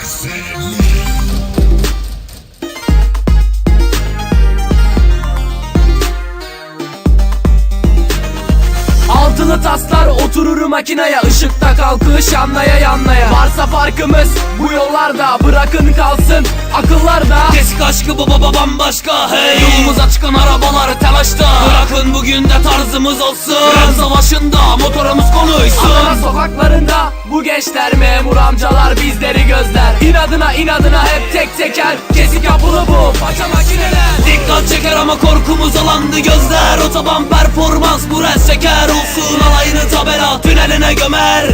I said oturur makineye ışıkta kalkış yanlaya yanlaya. Varsa farkımız bu yollarda bırakın kalsın akıllarda Kesik aşkı baba babam başka hey. Yolumuza çıkan arabalar telaşta. Bırakın bugün de tarzımız olsun. Ren savaşında motorumuz konuşsun. Adana sokaklarında bu gençler memur amcalar bizleri gözler. İnadına inadına hep tek teker. Kesik yapılı bu paça makineler Dikkat çeker ama korkumuz alandı. Gözler Otoban performans. Bu res çeker olsun. Alayını tabela tüneline gömer.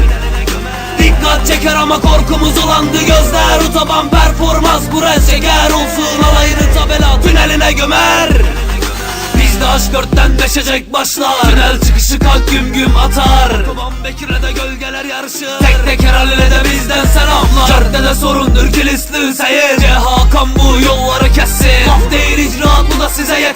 Dikkat çeker ama korkumuz olandı gözler Otoban performans. Bu res çeker olsun. Alayını tabela tüneline gömer. Bizde H4'ten deşecek başlar. Tünel çıkışı kalk güm güm atar. Otoban Bekir'e de gölgeler yarışır. Tek teker Halil'e de bizden selamlar. Caddede sorundur kilisli Hüseyin. Hakan bu yolları kessin. Laf değil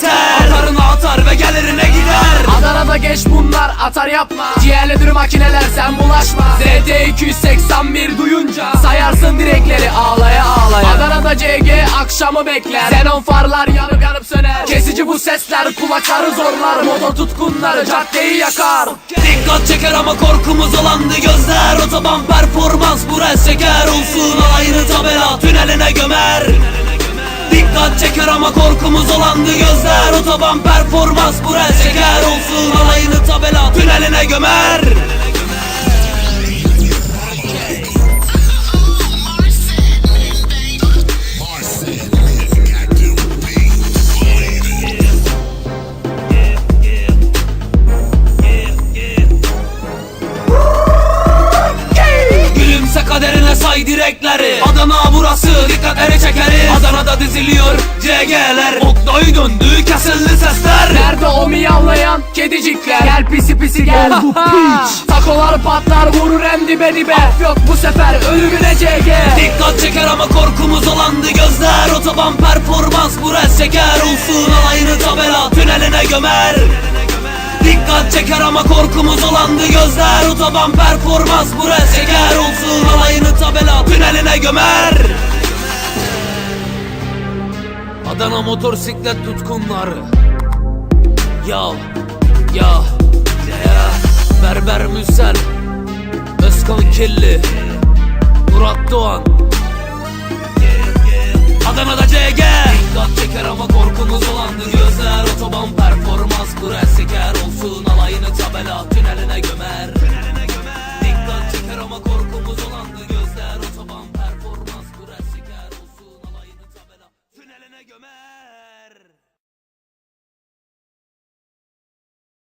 yeter. Atarına atar ve gelirine gider. Adana'da geç bunlar atar yapma. Ciğerlidir makineler sen bulaşma. ZT 281 duyunca Sayarsın direkleri ağlaya ağlaya. Adana'da CG akşamı bekler. Xenon farlar yanıp yanıp söner. Kesici bu sesler kulakları zorlar. Motor tutkunları caddeyi yakar. Dikkat çeker ama korkumuz alandı gözler. Otoban performans bu res çeker. Olsun Alayını tabela tüneline gömer Dikkat çeker ama korkumuz olandı gözler. Otoban performans bu res çeker olsun. Alayını tabela tüneline gömer say direkleri Adana burası dikkatleri çekeriz Adana'da diziliyor CG'ler Oktay döndü kesildi sesler. Nerede o miyavlayan kedicikler? Gel pisi pisi gel. Bu piç. Takolar patlar vurur hem dibe dibe Af yok bu sefer ölümüne CG Dikkat çeker ama korkumuz olandı gözler. Otoban performans bu res çeker. Olsun Alayını tabela tüneline gömer Dikkat çeker ama korkumuz olandı. Gözler Otoban performans. Bu res çeker olsun. Alayını tabela tüneline gömer. Adana motosiklet tutkunları. Ya ya ya. Berber Müsel Özkan Kelli Murat Doğan. Adana'da CG Dikkat çeker ama korkumuz olandı. Gözler Otoban performans. Kures seker olsun Alayını tabela tüneline gömer. Dikkat çeker ama korkumuz olandı. Gözler Otoban performans. Kures seker olsun Alayını tabela. Tüneline gömer